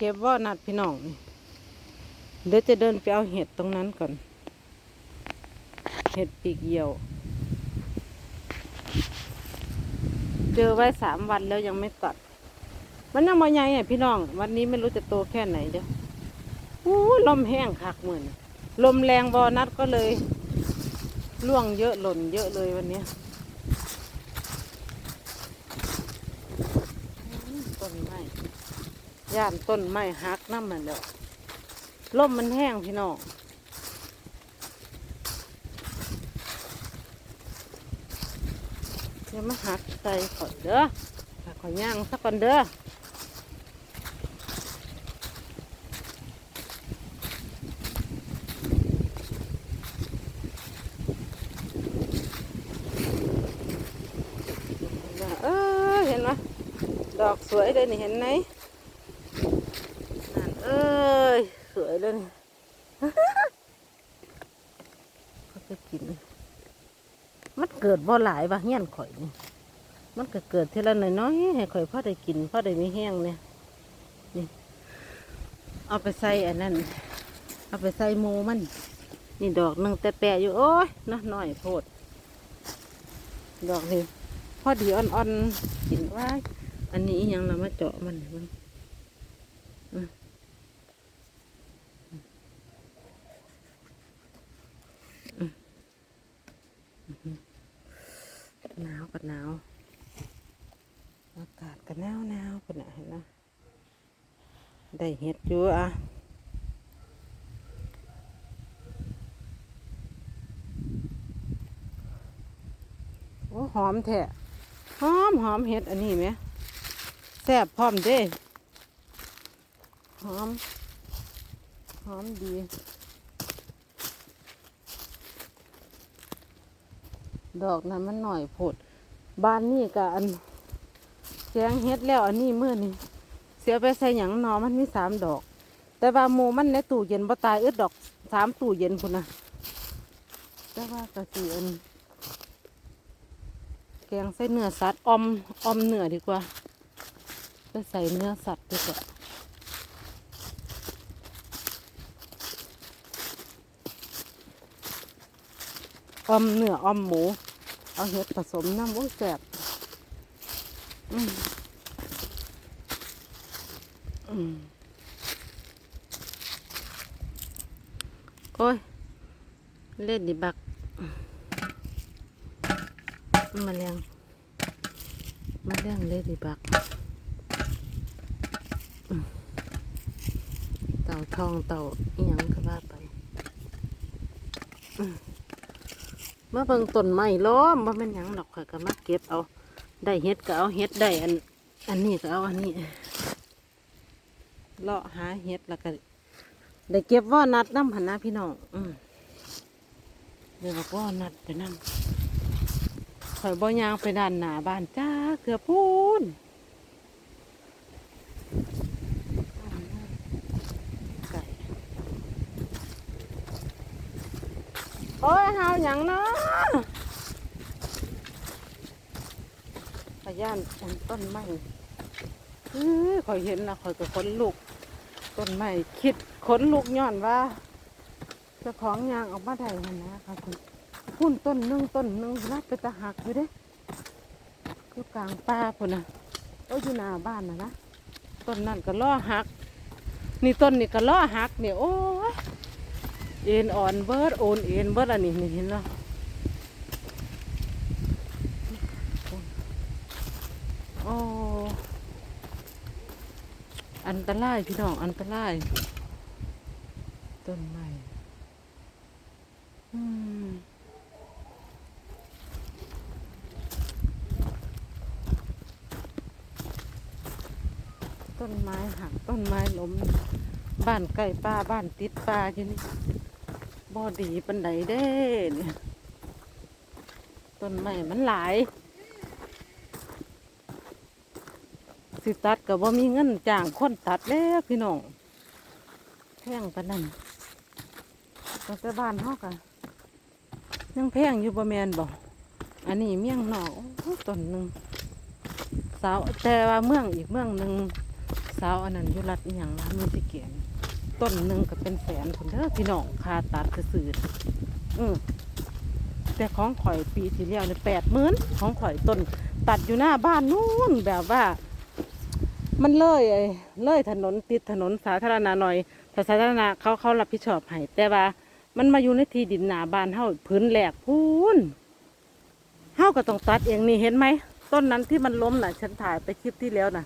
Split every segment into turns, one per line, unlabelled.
เก็บว่านัดพี่น้องนี่เดี๋ยวจะเดินไปเอาเห็ดตรงนั้นก่อน เห็ดปีกเหยี่ยว เจอไว้สามวันแล้วยังไม่ตัด มันยังมาใหญ่ไงพี่น้อง วันนี้ไม่รู้จะโตแค่ไหนเด้ออู้ลมแห้งคักเหมือนลมแรงบอนัดก็เลยร่วงเยอะหล่นเยอะเลยวันนี้ยอืมต้นไม้ ย่านต้นไม้หักน้ำมันแล้วลมมันแห้งพี่น้องเดี๋ยวมาหักใส่ก่อนเด้อหักขอย่างสักก่อนเด้อเออเห็นไหมดอกสวยเลยนี่เห็นไหมนั่นเอ้ย สวยเลยนี่เขาจะกิน มันเกิดบ่หลายว่ะเงี้ยนข่อยนี่มันก็เกิดทีละหน่อยน้อยๆให้ข่อยพ่อได้กินพ่อได้มีแห้งเนี่ยนี่ เอาไปใส่อันนั้น เอาไปใส่หมูมัน นี่ดอกหนึ่งแต่แปะอยู่โอ้ยน้อยน้อยโพด ดอกนี้พอดีอ่อนๆกินไว้อันนี้ยังเรามาเจาะมันมอืมอืม หนาว อากาศก็หนาวหนาวเป็นอะเห็นะได้เห็ดอยู่อะโอ้หอมแท้หอมหอมเห็ดอันนี้ไหมแซ่บพร้อมเด้หอมหอมดีดอกนั้นมันหน่อยผด บ้านนี่กับอันเสียงเฮ็ดแล้วอันนี้เมื่อนี่เสียไปใส่หยังหนอมันมีสามดอก แต่ว่าหมูมันในตู้เย็นบ่ตายอึดดอกสามตู้เย็นคุณนะแต่ว่ากะสีอันแกงใส่เนื้อสัตว์อมอมเนื้อดีกว่าไปใส่เนื้อสัตว์ดีกว่าอมเนื้ออมหมู เอาเห็ดผสมน้ำโอ้ยแซ่บอืมอืมโอ้ย เล่นดิบักแมลงแมลงเลยดีบักเต่าทองเต่าอีหยังก็ว่าไปอืม มาเบิ่งต้นไม้ล้อมว่าเป็นหยังดอกค่ะก็มาเก็บเอา ได้เฮ็ดก็เอาเฮ็ดได้อัน อันนี้ก็เอาอันนี้เลาะหาเฮ็ดแล้วก็ได้เก็บว่านัดน้ำหันนะพี่น้องอืมเดี๋ยวบอกว่านัดไปนั่งข่อยบ่ยางไปด้านหน้าบ้านจ้าเกือบพูนไก่โอ้ยเฮาหยังเนาะขย่านอันต้นไม้เอ้ยข่อยเห็นนะข่อยก็ขนลุก ต้นไม้คิดขนลุกย้อนว่าเจ้าของยางออกมาได้หั้นนะคะคุณพุ่นต้นหนึ่งต้นหนึ่งนับไปตะหักอยู่เด้คือกลางป่าพุ่นนะโอ้ยอยู่หน้าบ้านนะนะต้นนั่นก็ล่อหัก นี่ต้นนี่ก็ล่อหักเนี่ยโอ้ เอ็นอ่อนเบิร์ดโอนเอ็นเบิร์ดอันนี้นี่เห็นแล้วโอ้อันตรายพี่น้องอันตรายต้นไม้อืมต้นไม้หักต้นไม้ล้มบ้านใกล้ป่าบ้านติดป่าอยู่นี่ บ่ดีปันไดเด้นต้นไม้มันหลาย สิตัดกับว่ามีเงินจ้างคนตัดแล้วพี่น้องแพงปานนั้นแต่บ้านเฮากันยังแพงอยู่ประแมนบอกอันนี้เมี่ยงหนอกโอ้ต้นหนึ่งสาวแต่ว่าเมืองอีกเมืองหนึ่งสาวอันนั้นอยุรัดอหย่างร้านมิสิเกียน ต้นหนึ่งก็เป็นแสนคนเด้อพี่น้องคาตัดซื่ออืมแต่ของข่อยปีที่แล้วเนี่ยแปดหมื่นของข่อยต้น ตัดอยู่หน้าบ้านนู่นแบบว่า มันเลยไอ้เลยถนนติดถนนสาธารณะหน่อยแต่สาธารณะเขาเขารับผิดชอบให้แต่ว่า มันมาอยู่ในที่ดินหนาบ้านเฮาพื้นแหลกพูนเฮาก็ต้องตัดเองนี่เห็นไหมต้นนั้นที่มันล้มน่ะ ฉันถ่ายไปคลิปที่แล้วน่ะ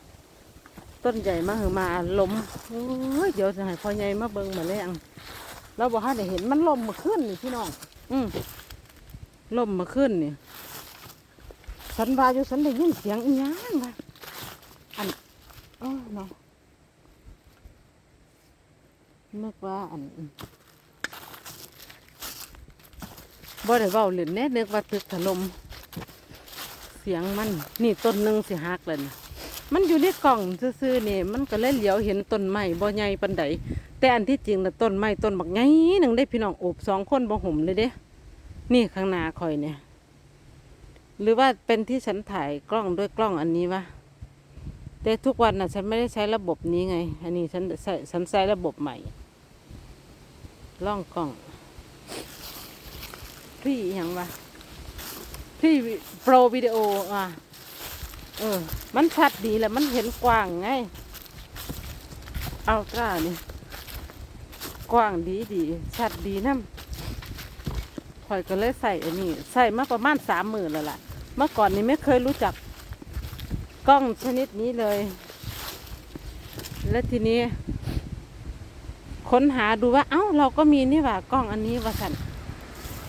ต้นใหญ่มาเหอมาล้มโอ้ยเดี๋ยวจะให้พ่อใหญ่มาเบิ่งมาแรงเราบอกให้ได้เห็นมันล้มมาขึ้นนี่พี่น้อง อืมล้มมาขึ้นนี่ฉันวาอยู่ฉันได้ยินเสียงอีหยังวะอันอ๋อเนาะนึกว่าอันบ่ได้เว้าเล่นแน่นึกว่าตึกถล่มเสียงมัน นี่ต้นหนึ่งสิหักเลยนะ มันอยู่ในกล่องซื่อๆนี่มันก็เลยเหลียวเห็นต้นไม้บ่ใหญ่ปานใดแต่อันที่จริงน่ะต้นไม้ต้นบักใหญ่หนึ่งได้พี่น้องโอบสองคนบ่ห่มเลยเด้ นี่ข้างหน้าคอยเนี่ย หรือว่าเป็นที่ฉันถ่ายกล้องด้วยกล้องอันนี้วะแต่ทุกวันน่ะฉันไม่ได้ใช้ระบบนี้ไง อันนี้ฉันใช้ฉันใช้ระบบใหม่ล่องกล้อง พี่อย่างวะพี่โปรวิดีโออะ เออ มันชัดดีแหละมันเห็นกว้างไง เอาตร้านี่ กว้างดีดีชัดดีน้ำข่อยก็เลยใส่อันนี้ใส่มาประมาณสามหมื่นแล้วล่ะ เมื่อก่อนนี้ไม่เคยรู้จักกล้องชนิดนี้เลย และทีนี้ ค้นหาดูว่า เอ้า เราก็มีนี่ว่ากล้องอันนี้ว่าสัน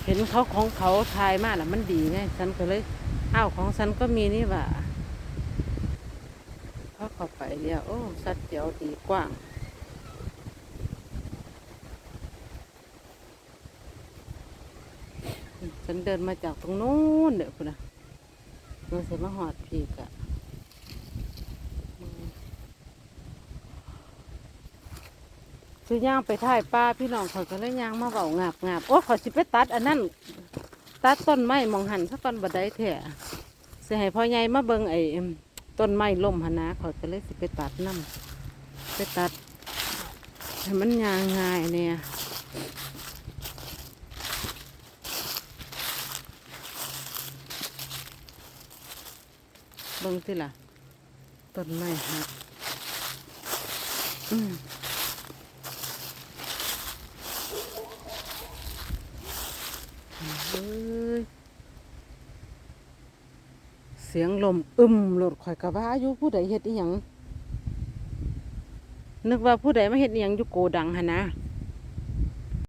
เห็นเขาของเขาทายมากน่ะมันดีไงฉันก็เลยอ้าวของฉันก็มีนี่ว่า เขาเข้าไปเดียวโอ้ สัดเจียวดีกว้างฉันเดินมาจากตรงนู้นเดี๋ยวคุณนะเราเสมาหอดพีกอะคือย่างไปถ่ายป้าพี่น้องเขาก็เลยย่างมาเบางาบงาบโอ้เขาสิไปตัด อันนั้นตัดต้นไม้มองหันสักก้นบัดไดแท้สิให้พ่อใหญ่มาเบิ่งไอ้ ต้นไม้ล่มหนนะเขาก็เลยสิไปตัดน้ำไปตัดให้มันยางง่ายเนี่ยเบิ่งสิล่ะต้นไม้หักอืมเอ้ เสียงลมอึมหลดข่อยกะว่าอยู่ผู้ใดเฮ็ดอีหยังนึกว่าผู้ใดมาเฮ็ดอีหยังอยู่โกดังหะนะ